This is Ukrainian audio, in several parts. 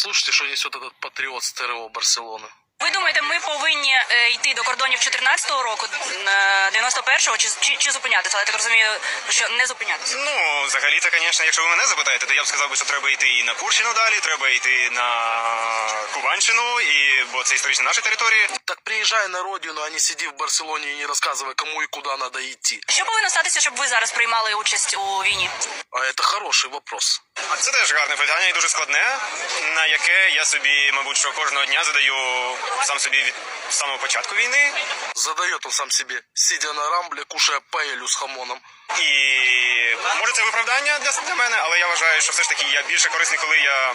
послушайте, что несет этот патриот с ТРО Барселоны. Ви думаєте, ми повинні е, йти до кордонів 14-го року, е, 91-го, чи, чи, чи зупинятися? Але я так розумію, що не зупинятися. Ну, взагалі-то, звісно, якщо ви мене запитаєте, то я б сказав би, що треба йти і на Курщину далі, треба йти на Кубанщину, і, бо це історично наша територія. Так приезжай на родину, а не сиди в Барселоне и не рассказывай, кому и куда надо идти. Що повинно статися, щоб ви зараз приймали участь у війні? А это хороший вопрос. Це теж гарне питання і дуже складне, на яке я собі, мабуть, що кожного дня задаю сам собі від самого початку війни. Задает он сам себе, сидя на рамбле, кушая паэлю с хамоном. І може це виправдання для, для мене, але я вважаю, що все ж таки я більше корисний, коли я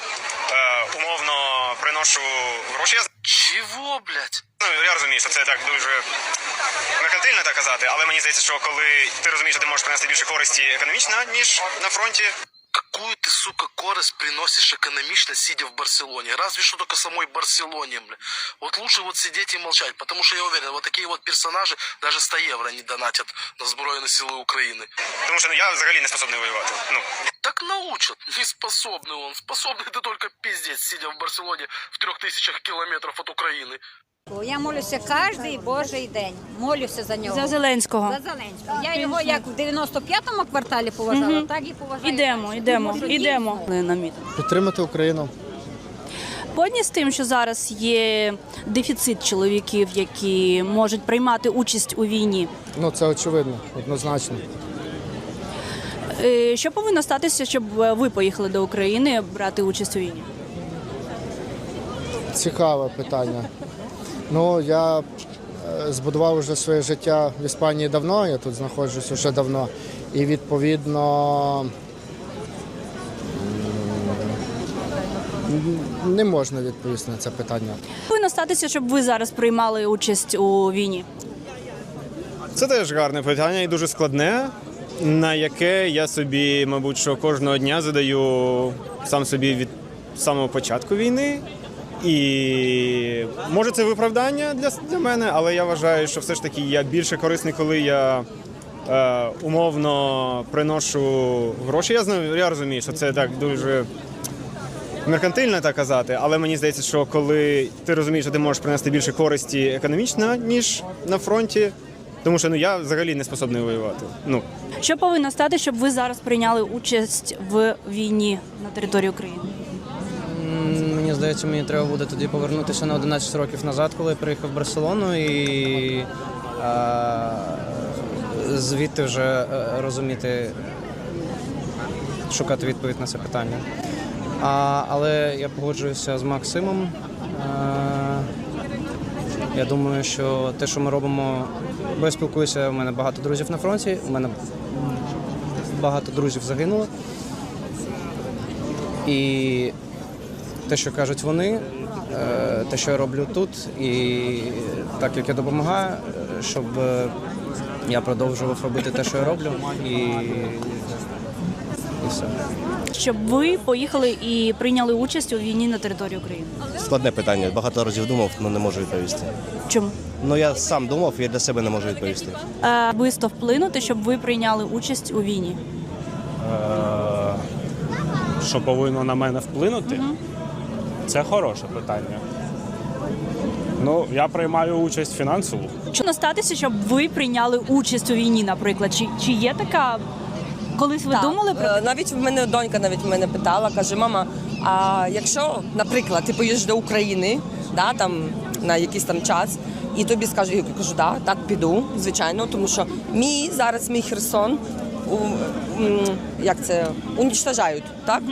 е, умовно приношу гроші. Я Чего, блядь? Ну, я розумію, що це так дуже меркантильно так казати, але мені здається, що коли ти розумієш, що ти можеш принести більше користі економічно, ніж на фронті, сука, корость приносишь экономично, сидя в Барселоне? Разве что только самой Барселоне, бля. Вот лучше вот сидеть и молчать, потому что я уверен, вот такие вот персонажи даже 100 евро не донатят на Збройные силы Украины. тому що ну я взагалі не способний воювати. Ну Так научат. Не способный он. Способный ты только пиздец, сидя в Барселоне в трех тысячах километров от Украины. Я молюся кожен божий день. Молюся за нього. За Зеленського. За Зеленського. Я його як в 95-му кварталі поважала, так і поважаю. Ідемо, ідемо, Тому що ідемо. На мітинг. Підтримати Україну. Згодні з тим, що зараз є дефіцит чоловіків, які можуть приймати участь у війні. Ну це очевидно, однозначно. Е, Що повинно статися, щоб е, ви поїхали до України брати участь у війні? Цікаве питання. Ну я е, збудував вже своє життя в Іспанії давно, я тут знаходжусь вже давно. І відповідно не можна відповісти на це питання. Повинно статися, щоб ви зараз приймали участь у війні. це теж гарне питання і дуже складне, на яке я собі, мабуть, що кожного дня задаю сам собі від самого початку війни. І може це виправдання для, для мене, але я вважаю, що все ж таки я більше корисний, коли я е, умовно приношу гроші. Я знаю, я розумію, що це так дуже меркантильно так казати, але мені здається, що коли ти розумієш, що ти можеш принести більше користі економічно, ніж на фронті, тому що ну я взагалі не способний воювати. Ну Що повинно стати, щоб ви зараз прийняли участь в війні на території України? Здається, мені треба буде тоді повернутися на 11 років назад, коли я приїхав в Барселону і а, звідти вже е, розуміти, шукати відповідь на це питання. А, але я погоджуюся з Максимом. А, я думаю, що те, що ми робимо, бо я спілкуюся, у мене багато друзів на фронті, у мене багато друзів загинуло. І те, що кажуть вони, е, те, що я роблю тут, і так як я допомагаю, е, щоб е, я продовжував робити те, що я роблю, і, і все. Щоб ви поїхали і прийняли участь у війні на території України? Складне питання. Багато разів думав, але не можу відповісти. Чому? Ну я сам думав, я для себе не можу відповісти. Е, Особисто вплинути, щоб ви прийняли участь у війні. Е, що повинно на мене вплинути? Це хороше питання. Ну, я приймаю участь фінансово. Що повинно статися, щоб ви прийняли участь у війні, наприклад? Чи, чи є така? Колись ви Так. думали про Е, навіть в мене донька навіть мене питала, каже: мама, а якщо, наприклад, ти поїдеш до України, да, там на якийсь там час, і тобі скажуть, я кажу, да, так піду, звичайно, тому що мій зараз мій Херсон у, м, як це унічтажають, так?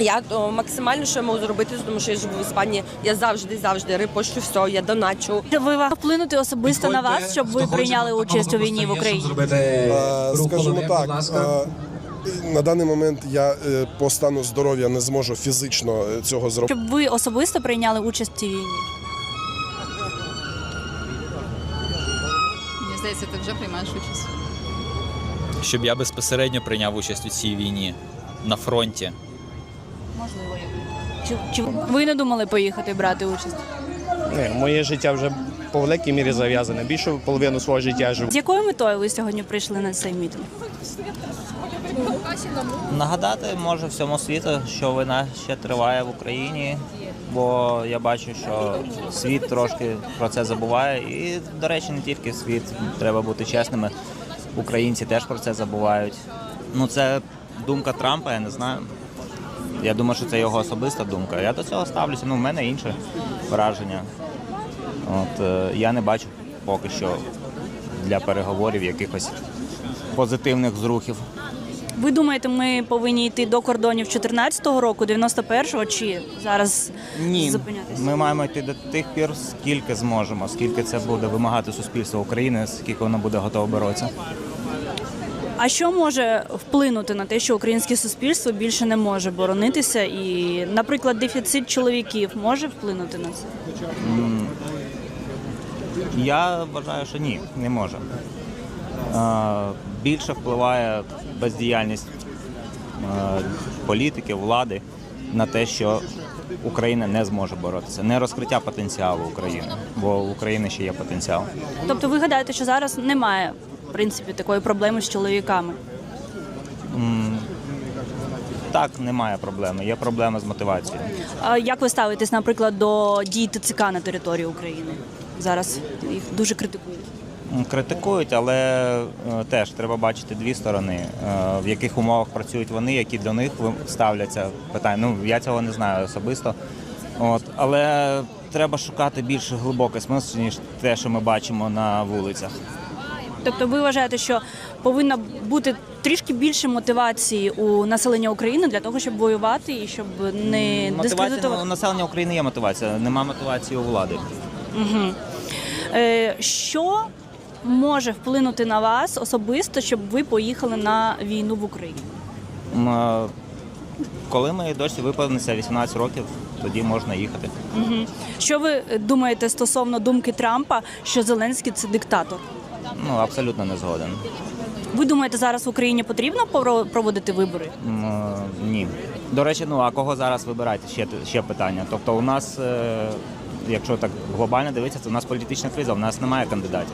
Я то, максимально, що я можу зробити, тому що я живу в Іспанії, я завжди, завжди репощу все, я доначу. Ви вплинути особисто на вас, щоб ви прийняли участь у війні в Україні? Е, Скажімо так, е, на даний момент я е, по стану здоров'я не зможу фізично е, цього зробити. Щоб ви особисто прийняли участь у цій війні? Мені здається, ти вже приймаєш участь. щоб я безпосередньо прийняв участь у цій війні на фронті. Можливо. Чи, чи ви не думали поїхати брати участь? Ні, моє життя вже по великій мірі зав'язаний. Більшу половину свого життя жив. З якою метою ви сьогодні прийшли на цей мітинг? Нагадати може всьому світу, що війна ще триває в Україні, бо я бачу, що світ трошки про це забуває. І, до речі, не тільки світ, треба бути чесними. Українці теж про це забувають. Ну, це думка Трампа, я не знаю. Я думаю, що це його особиста думка. Я до цього ставлюся. Ну, в мене інше враження. От е, я не бачу поки що для переговорів якихось позитивних зрухів. Ви думаєте, ми повинні йти до кордонів 14-го року, 91-го, чи зараз Ні, зупинятися? ми маємо йти до тих пір, скільки зможемо, скільки це буде вимагати суспільство України, скільки воно буде готове боротися. А що може вплинути на те, що українське суспільство більше не може боронитися, і, наприклад, дефіцит чоловіків може вплинути на це? Я вважаю, що ні, не може. Більше впливає бездіяльність політики, влади на те, що Україна не зможе боротися, не розкриття потенціалу України, бо у України ще є потенціал. Тобто, ви гадаєте, що зараз немає в принципі такої проблеми з чоловіками? М, Так, немає проблеми. Є проблема з мотивацією. А як ви ставитесь, наприклад, до дій ТЦК на території України? Зараз їх дуже критикують. Критикують, але е, теж треба бачити дві сторони, е, в яких умовах працюють вони, які до них ставляться питання. Ну я цього не знаю особисто. От, але треба шукати більш глибокий смисл, ніж те, що ми бачимо на вулицях. Тобто, ви вважаєте, що повинна бути трішки більше мотивації у населення України для того, щоб воювати і щоб не Мотивація у населення України є мотивація, нема мотивації у влади. Угу. Е, що може вплинути на вас особисто, щоб ви поїхали на війну в Україні? М, е, Коли ми досі виповниться 18 років, тоді можна їхати. Угу. Що ви думаєте стосовно думки Трампа, що Зеленський це диктатор? Ну абсолютно не згоден. Ви думаєте, зараз в Україні потрібно поро- проводити вибори? М, е, Ні. До речі, ну а кого зараз вибирати? Ще ще питання. Тобто, у нас, е, якщо так глобально дивитися, то у нас політична криза, у нас немає кандидатів.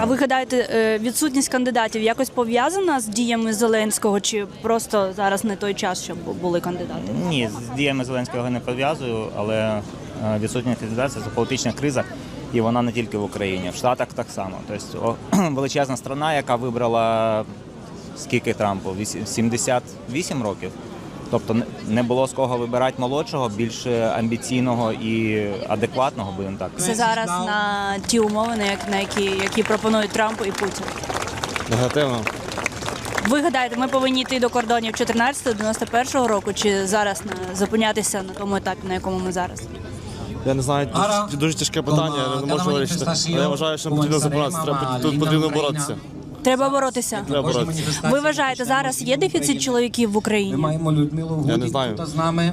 А ви гадаєте, е, відсутність кандидатів якось пов'язана з діями Зеленського, чи просто зараз не той час, щоб були кандидати? Ні, з діями Зеленського не пов'язую, але е, відсутність кандидатів це політична криза, і вона не тільки в Україні, в Штатах так само. Тобто величезна страна, яка вибрала скільки Трампу? Вісім- 78 років. Тобто не- не було з кого вибирати молодшого, більш амбіційного і адекватного, будемо так. Це зараз на ті умови, на як- на які, які пропонують Трамп і Путін. Негативно. Ви гадаєте, ми повинні йти до кордонів 14-91 року, чи зараз на, зупинятися на тому етапі, на якому ми зараз? Я не знаю, дуже, дуже тяжке питання, я не можу вирішити. Але я вважаю, що нам потрібно зупинятися. Треба тут потрібно боротися. Треба боротися. Треба боротися. Ви вважаєте, зараз є дефіцит чоловіків в Україні? Ми Маємо Людмилу Я не знаю. тут з нами.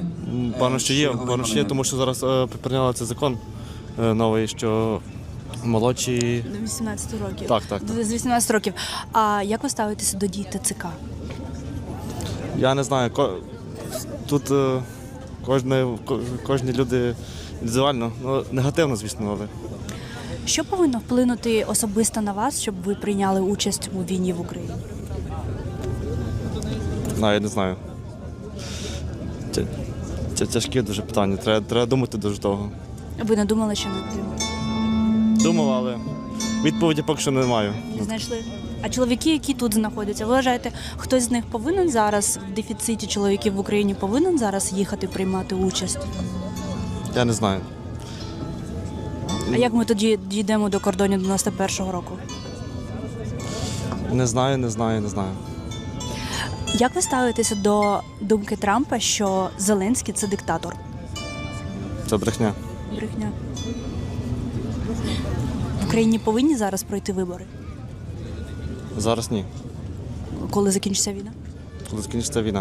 Певно, що є, певно, що є, тому що зараз е, прийняли цей закон е, новий, що молодші. До 18 років. Так, так, так. З 18 років. А як ви ставитеся до дій ТЦК? Я не знаю, ко- тут е, кожне, кожні люди індивідуально, ну негативно, звісно, але. Що повинно вплинути особисто на вас, щоб ви прийняли участь у війні в Україні? Ну, я не знаю. Це, це тяжке дуже питання. Треба, треба думати дуже довго. Ви не думали, що не отримаєте? Думав, але відповіді поки що не маю. Не знайшли? А чоловіки, які тут знаходяться, ви вважаєте, хтось з них повинен зараз в дефіциті чоловіків в Україні повинен зараз їхати приймати участь? Я не знаю. А як ми тоді дійдемо до кордонів 91-го року? Не знаю, не знаю, не знаю. Як ви ставитеся до думки Трампа, що Зеленський це диктатор? Це брехня. Брехня. В Україні повинні зараз пройти вибори, Зараз ні. коли закінчиться війна? Коли закінчиться війна.